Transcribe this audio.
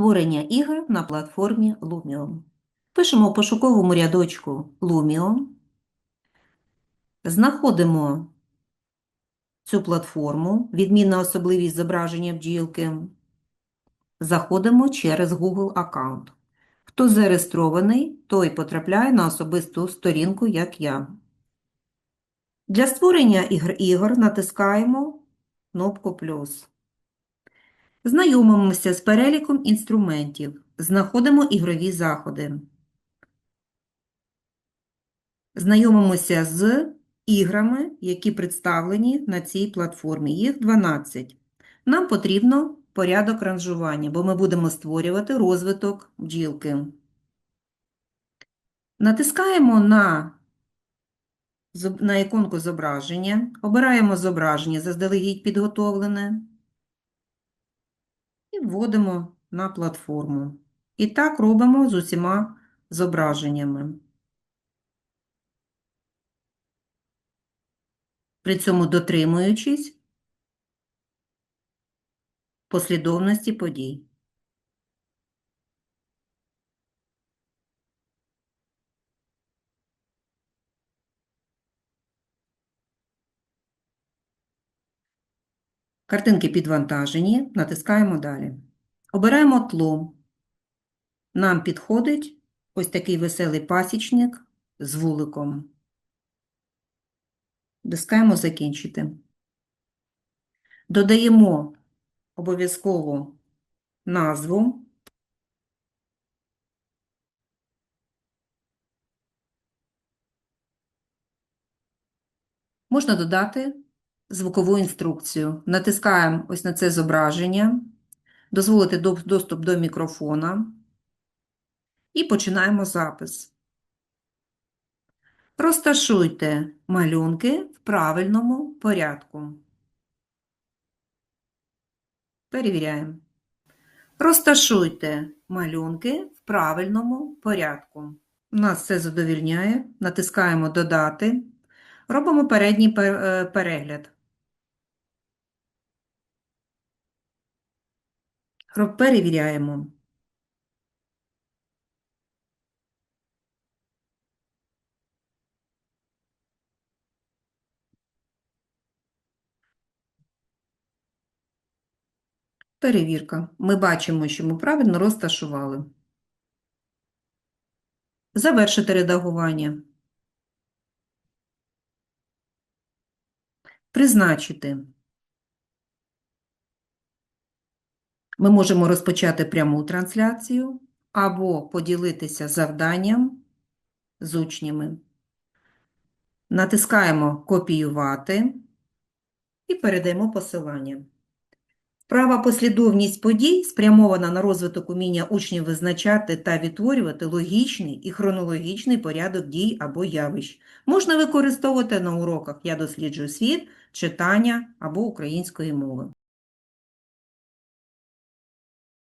Створення ігор на платформі Lumion. Пишемо в пошуковому рядочку Lumion. Знаходимо цю платформу, відмінна особливість зображення бджілки. Заходимо через Google аккаунт. Хто зареєстрований, той потрапляє на особисту сторінку, як я. Для створення ігр, ігор натискаємо кнопку плюс. Знайомимося з переліком інструментів. Знаходимо ігрові заходи. Знайомимося з іграми, які представлені на цій платформі. Їх 12. Нам потрібно порядок ранжування, бо ми будемо створювати розвиток бджілки. Натискаємо на, на іконку зображення, обираємо зображення заздалегідь підготовлене і вводимо на платформу. І так робимо з усіма зображеннями. При цьому дотримуючись послідовності подій. Картинки підвантажені, натискаємо далі. Обираємо тло. Нам підходить ось такий веселий пасічник з вуликом. Дискаємо закінчити. Додаємо обов'язково назву. Можна додати звукову інструкцію. Натискаємо ось на це зображення, дозволити доступ до мікрофона і починаємо запис. Розташуйте малюнки в правильному порядку. Перевіряємо. Розташуйте малюнки в правильному порядку. Нас це задовільняє. Натискаємо Додати. Робимо передній е, перегляд. Перевіряємо. Перевірка. Ми бачимо, що ми правильно розташували. Завершити редагування. Призначити. Ми можемо розпочати пряму трансляцію або поділитися завданням з учнями. Натискаємо Копіювати і передаємо посилання. Права послідовність подій спрямована на розвиток уміння учнів визначати та відтворювати логічний і хронологічний порядок дій або явищ. Можна використовувати на уроках «Я досліджую світ», читання або української мови.